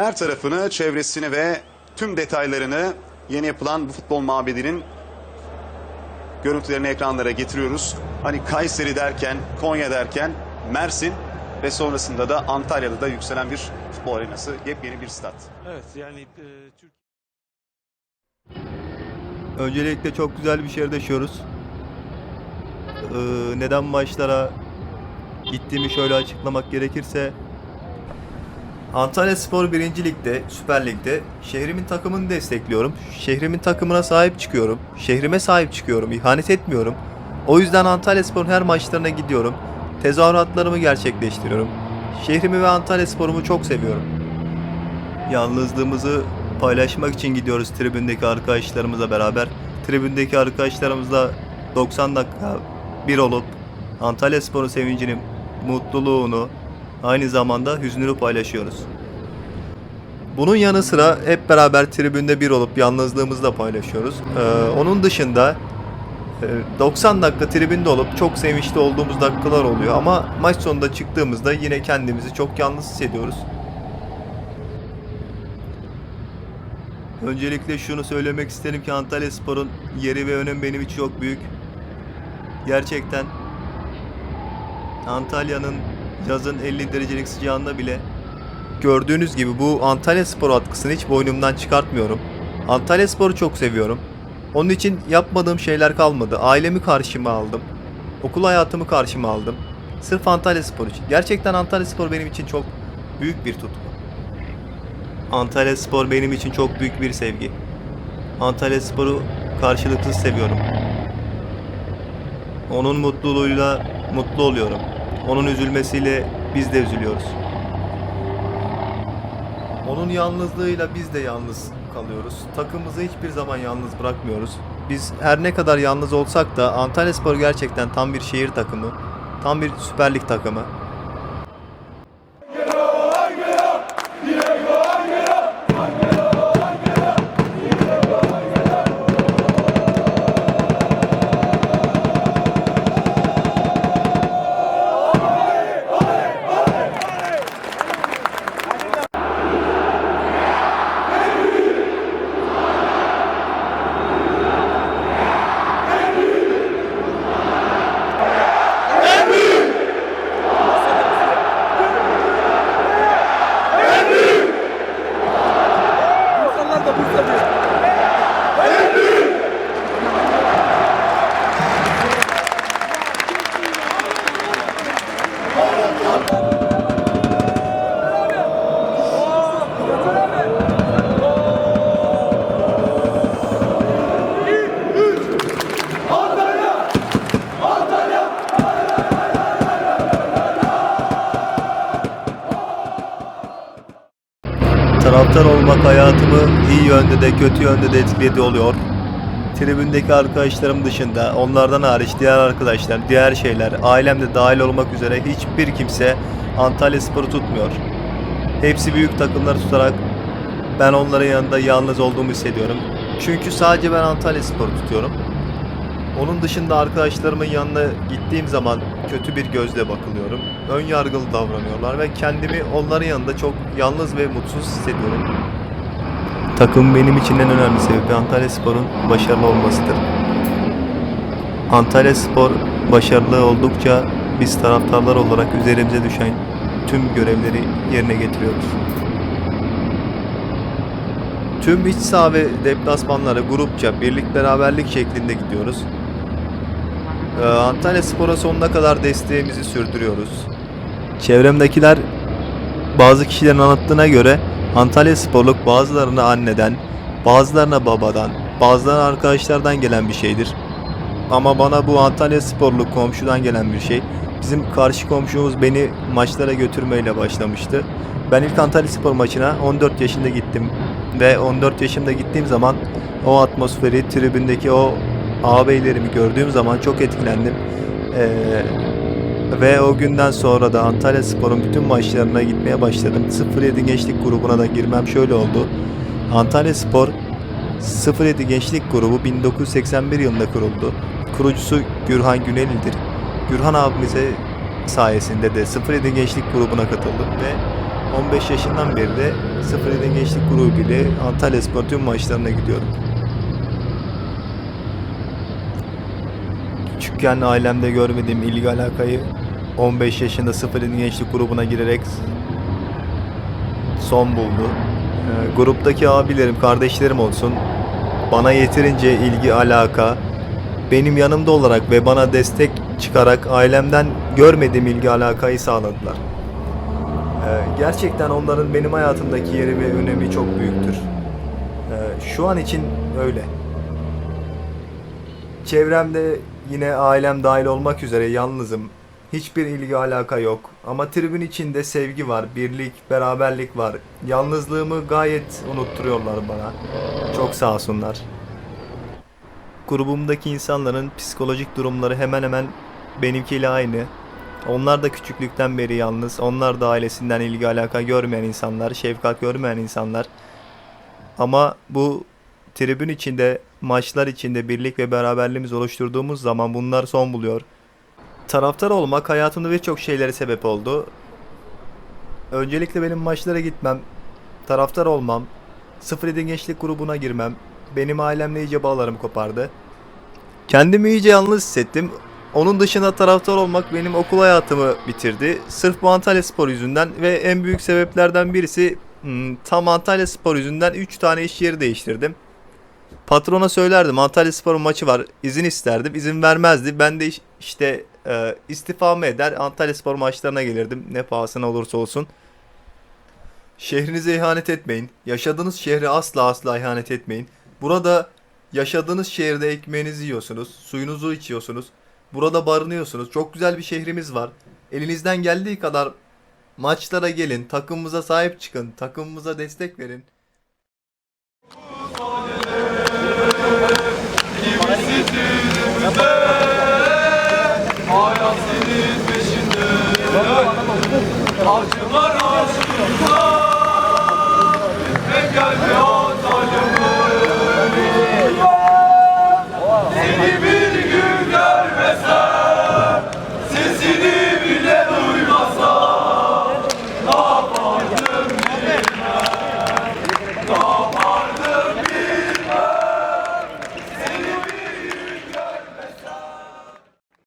her tarafını, çevresini ve tüm detaylarını yeni yapılan bu futbol mabedinin görüntülerini ekranlara getiriyoruz. Hani Kayseri derken, Konya derken Mersin ve sonrasında da Antalya'da da yükselen bir futbol arenası, yepyeni bir stat. Evet yani e, Türk Öncelikle çok güzel bir şehirde yaşıyoruz. Ee, neden maçlara gittiğimi şöyle açıklamak gerekirse Antalya Spor 1. Lig'de, Süper Lig'de şehrimin takımını destekliyorum. Şehrimin takımına sahip çıkıyorum. Şehrime sahip çıkıyorum. İhanet etmiyorum. O yüzden Antalya Spor'un her maçlarına gidiyorum. Tezahüratlarımı gerçekleştiriyorum. Şehrimi ve Antalya Spor'umu çok seviyorum. Yalnızlığımızı paylaşmak için gidiyoruz tribündeki arkadaşlarımızla beraber. Tribündeki arkadaşlarımızla 90 dakika bir olup Antalya Spor'un sevincini, mutluluğunu, aynı zamanda hüznünü paylaşıyoruz. Bunun yanı sıra hep beraber tribünde bir olup yalnızlığımızı da paylaşıyoruz. Ee, onun dışında e, 90 dakika tribünde olup çok sevinçli olduğumuz dakikalar oluyor ama maç sonunda çıktığımızda yine kendimizi çok yalnız hissediyoruz. Öncelikle şunu söylemek isterim ki Antalya Spor'un yeri ve önemi benim için çok büyük. Gerçekten Antalya'nın yazın 50 derecelik sıcağında bile gördüğünüz gibi bu Antalya Spor atkısını hiç boynumdan çıkartmıyorum. Antalya Spor'u çok seviyorum. Onun için yapmadığım şeyler kalmadı. Ailemi karşıma aldım. Okul hayatımı karşıma aldım. Sırf Antalya Spor için. Gerçekten Antalya Spor benim için çok büyük bir tutku. Antalya Spor benim için çok büyük bir sevgi. Antalya Spor'u karşılıksız seviyorum. Onun mutluluğuyla mutlu oluyorum. Onun üzülmesiyle biz de üzülüyoruz. Onun yalnızlığıyla biz de yalnız kalıyoruz. Takımımızı hiçbir zaman yalnız bırakmıyoruz. Biz her ne kadar yalnız olsak da Antalya Spor gerçekten tam bir şehir takımı. Tam bir Süper Lig takımı. Taraftar olmak hayatımı iyi yönde de kötü yönde de etkiledi oluyor. Tribündeki arkadaşlarım dışında onlardan hariç diğer arkadaşlar, diğer şeyler, ailem de dahil olmak üzere hiçbir kimse Antalya Spor'u tutmuyor. Hepsi büyük takımları tutarak ben onların yanında yalnız olduğumu hissediyorum. Çünkü sadece ben Antalya Spor'u tutuyorum. Onun dışında arkadaşlarımın yanına gittiğim zaman kötü bir gözle bakılıyorum. Ön yargılı davranıyorlar ve kendimi onların yanında çok yalnız ve mutsuz hissediyorum. Takım benim için en önemli sebebi Antalya Spor'un başarılı olmasıdır. Antalya Spor başarılı oldukça biz taraftarlar olarak üzerimize düşen tüm görevleri yerine getiriyoruz. Tüm iç saha ve deplasmanlara grupça birlik beraberlik şeklinde gidiyoruz. Ee, Antalya Spor'a sonuna kadar desteğimizi sürdürüyoruz. Çevremdekiler bazı kişilerin anlattığına göre Antalya Sporluk bazılarına anneden, bazılarına babadan, bazılarına arkadaşlardan gelen bir şeydir. Ama bana bu Antalya Sporluk komşudan gelen bir şey. Bizim karşı komşumuz beni maçlara götürmeyle başlamıştı. Ben ilk Antalya Spor maçına 14 yaşında gittim ve 14 yaşımda gittiğim zaman o atmosferi, tribündeki o ağabeylerimi gördüğüm zaman çok etkilendim. Ee, ve o günden sonra da Antalya Spor'un bütün maçlarına gitmeye başladım. 07 Gençlik grubuna da girmem şöyle oldu. Antalya Spor 07 Gençlik grubu 1981 yılında kuruldu. Kurucusu Gürhan Güneli'dir. Gürhan abimize sayesinde de 07 Gençlik grubuna katıldım ve 15 yaşından beri de 07 Gençlik Grubu ile Antalya Spor tüm maçlarına gidiyorum. Küçükken ailemde görmediğim ilgi alakayı 15 yaşında 07 Gençlik Grubu'na girerek son buldu. Ee, gruptaki abilerim, kardeşlerim olsun bana yeterince ilgi, alaka, benim yanımda olarak ve bana destek çıkarak ailemden görmediğim ilgi, alakayı sağladılar. Ee, gerçekten onların benim hayatımdaki yeri ve önemi çok büyüktür. Ee, şu an için öyle. Çevremde yine ailem dahil olmak üzere yalnızım. Hiçbir ilgi alaka yok. Ama tribün içinde sevgi var, birlik, beraberlik var. Yalnızlığımı gayet unutturuyorlar bana. Çok sağ olsunlar. Grubumdaki insanların psikolojik durumları hemen hemen benimkiyle aynı. Onlar da küçüklükten beri yalnız. Onlar da ailesinden ilgi alaka görmeyen insanlar, şefkat görmeyen insanlar. Ama bu tribün içinde, maçlar içinde birlik ve beraberliğimiz oluşturduğumuz zaman bunlar son buluyor. Taraftar olmak hayatımda birçok şeylere sebep oldu. Öncelikle benim maçlara gitmem, taraftar olmam, 07 gençlik grubuna girmem, benim ailemle iyice bağlarım kopardı. Kendimi iyice yalnız hissettim. Onun dışında taraftar olmak benim okul hayatımı bitirdi. Sırf bu Antalya Spor yüzünden ve en büyük sebeplerden birisi hmm, tam Antalya Spor yüzünden 3 tane iş yeri değiştirdim. Patrona söylerdim Antalya Spor'un maçı var izin isterdim izin vermezdi. Ben de iş- işte e, istifamı eder Antalya Spor maçlarına gelirdim ne pahasına olursa olsun. Şehrinize ihanet etmeyin. Yaşadığınız şehre asla asla ihanet etmeyin. Burada yaşadığınız şehirde ekmeğinizi yiyorsunuz, suyunuzu içiyorsunuz. Burada barınıyorsunuz. Çok güzel bir şehrimiz var. Elinizden geldiği kadar maçlara gelin, takımımıza sahip çıkın, takımımıza destek verin. Acılar acılar Ve gel be